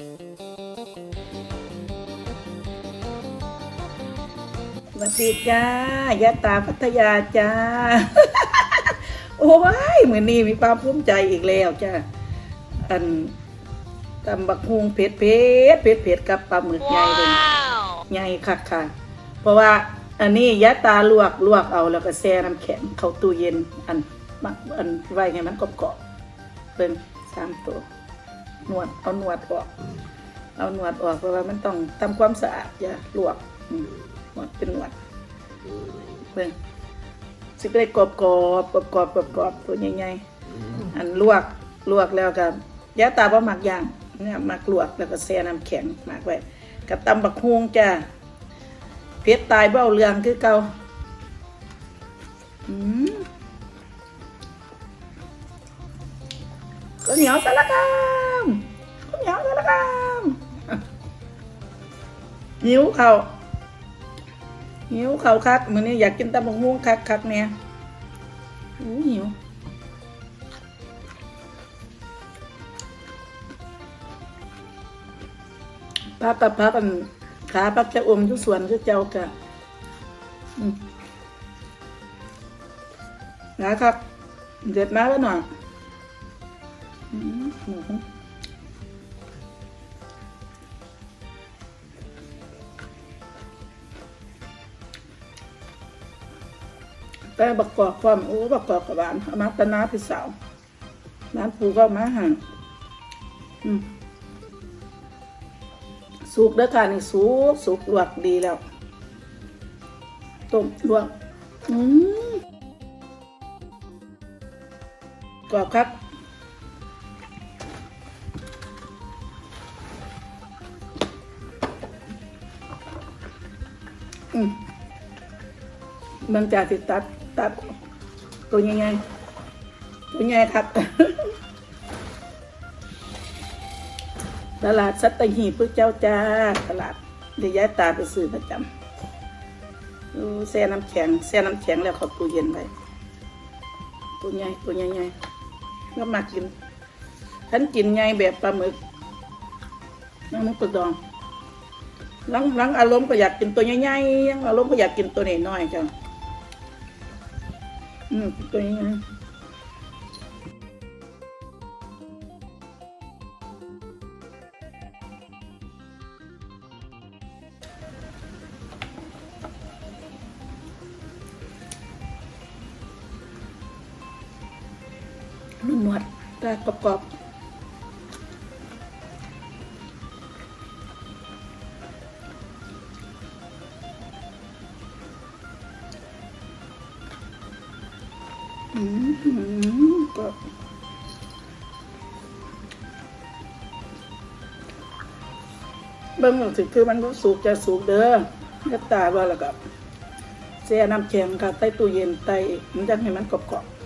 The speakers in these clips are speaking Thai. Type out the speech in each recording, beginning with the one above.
สวัสดีจ้ายะตาพัทยาจ้า โอ้ยเหมือนนี่มีความภูมิใจอีกแล้วจ้าอันตำบักฮุงเผ็ดเผ็ดเผ็ดเผ็ดกับปลาหมึกใหญ่เลยใหญ่คักค่ะ เพราะว่าอันนี้ยะตาลวกลวกเอาแล้วก็แช่น้ำแข็งเข้าตู้เย็น อันมักอันไว้ให้มันกรอบๆเป็นสามตัว หนวดเอาหนวดออก เอาหนวดออกเพราะว่ามันต้องทำความสะอาดอย่าลวกหนวดเป็นหนวดเบิ่งสิได้กรอบกรอบกรอบกรอบกรอบกรอบตัวใหญ่ๆอันลวกลวกแล้วก็ยะตาบ่หมักย่างเนี่ยหมักลวกแล้วก็แช่น้ำแข็งหมักไว้กับตำบักฮวงจ้าเพชรตายเบ้าเรืองคือเก่าอืม ข้าวเหนียวสารคามข้าวเหนียวสารคามหิวเขาหิวเขาคักมือนี้อยากกินตำบักม่วงคักคักเนี่ยอู้หิวพักกับพักกันขาพักจะอมทุกส่วนคือเจ้ากะนะครับ เด็ดมากแล้วหน่อย หมูแป้งบักกอกความโอ้บักกอกกับหวานเอามาตนาพี่สาวร้านปูก็เอามาห่างสุกเด้อค่ะนี่สุกสุกลวกดีแล้วต้มลวก อืมกรอบครับ มันจะติดตัดตัดตัวยังไงตัวยังไงครับ ตลาดสัตหีบพวกเจ้าจ้า ตลาดเดี๋ยวย้ายตาไปซื้อประจำดูแช่น้ำแข็งแช่น้ำแข็งแล้วขาตู้เย็นไว้ตัวใหญ่ตัวใหญ่ๆก็มากินฉันกินไงแบบปลาหมึกน้ำมันกระดอง ลังหลังอารมณ์ก็อยากกินตัวใหญ่ๆยังอารมณ์ก็อยากกินตัวน้อยๆจ้ะอืมตัวนี้นะนุ่นวดตากรอบๆ อืมอืมกรอบเบิ่งสิคือมันก็สูกจะสูกเด้อเล็ตาว่าแล้วก็แช่น้ำแข็งค่ะใต้ตู้เย็นใต้มันจะให้มันกรอบๆ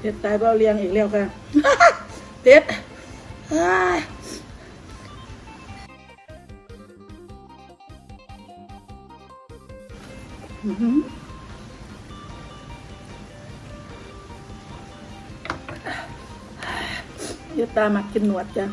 เด็ดตายเบาเลียงอีกแล้วค่ะเด็ดอ้ายอื้อหือเดี๋ยวตามากินหนวดจ้ะ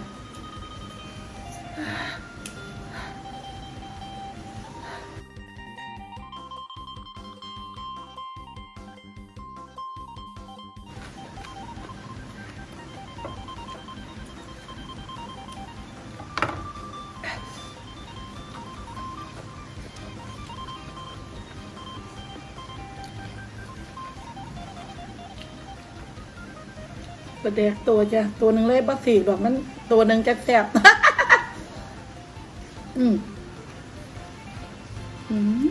ประเดกตัวจ้ะตัวหนึ่งเลยบัสี่บอกมัน ตัวหนึ่งจะแสบอืมอืม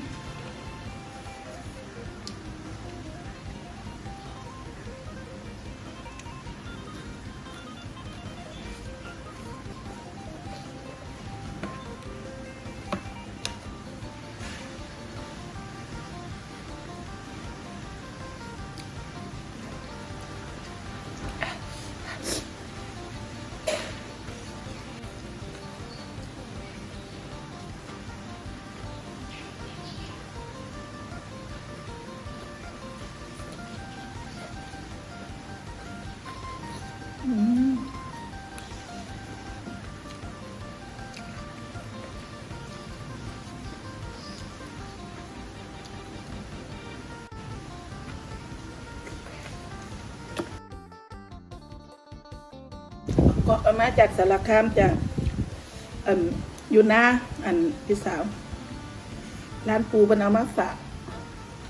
ก็มาจากสารคามจากอันอยู่นาอันพี่สาว ร้านปูเป็นเอามาฝาก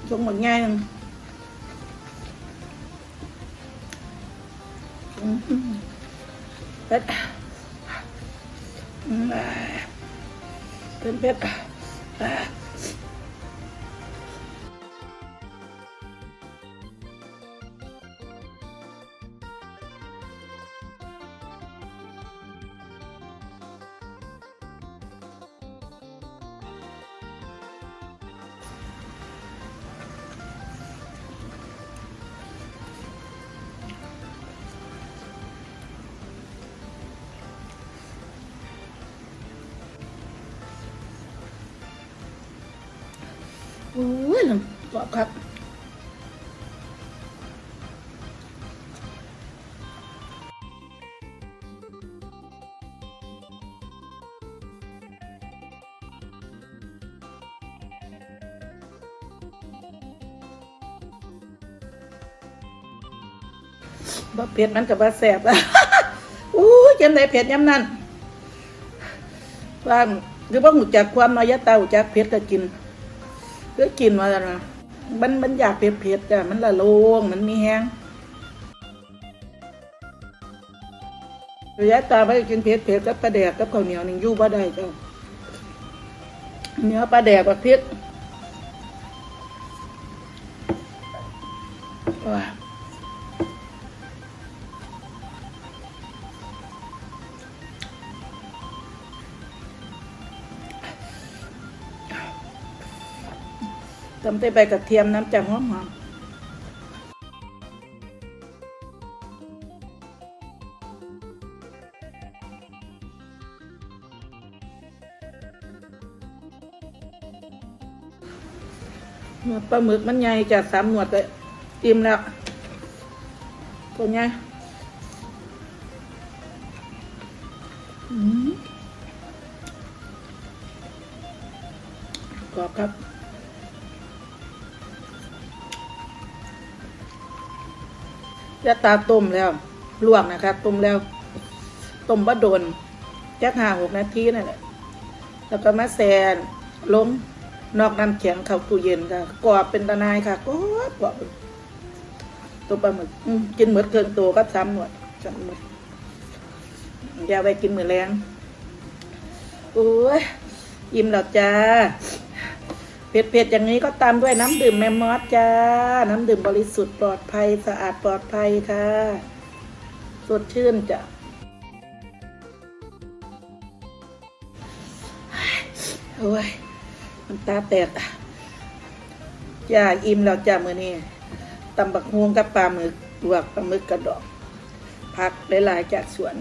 ชงหมดง่ายนึงเผ็ดอืมอ่าเป็นเบอกครับบ่เผ็ดมันกับบ่แสบอะอู้ยังไดเผ็ดยำนั่นว่าหรือว่าหูจักความนอยะเตาหูจักเผ็ดก็กินก็กินมาแล้วนะ มันมันอยากเผ็ดเผ็ดจ้ะมันละโลงมันมีแห้งระยะตาไปกินเผ็ดเผ็ดกับปลาแดกกับข้าวเหนียวนี่อยู่บ่ได้จ้ะเนื้อปลาแดกกับเผ็ดว้า ตำไต้ใบกระเทียมน้ำจากหอมหอมเนื้อปลาหมึกมันใหญ่จากสามหนวดเลยอิ่มแล้วตัวใหญ่ ยาตาต้มแล้ว ลวกนะคะต้มแล้วต้มบะโดนจักห้าหกนาทีนั่นแหละแล้วก็มาแซนล้มนอกน้ำแข็งเข้าตู้เย็นค่ะกรอบเป็นตะนายค่ะกรอบกรอบตัวปลาหมึกกินเหมือนเกินตัวก็ซ้ำหมดซ้ำหมดอย่าไปกินเหมือนแรงโอ้ยอิ่มแล้วจ้า เผ็ดๆอย่างนี้ก็ตามด้วยน้ำดื่มแมมมอสจ้า น้ำดื่มบริสุทธิ์ปลอดภัยสะอาดปลอดภัยค่ะ สดชื่นจ้ะโอ้ยมันตาแตกจ้าอิ่มแล้วจ้ามือนี้ตำบักฮวงกับปลาหมึกลวกปลาหมึกกระดอก ผักหลายๆจากสวน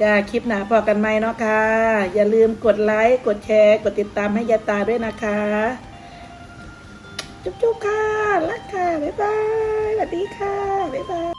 จ้าคลิปหนาพอกันไหมเนาะค่ะ อย่าลืมกดไลค์ กดแชร์ กดติดตามให้ยาตาด้วยนะคะ จุ๊บๆค่ะ รักค่ะ บ๊ายบาย สวัสดีค่ะ บ๊ายบาย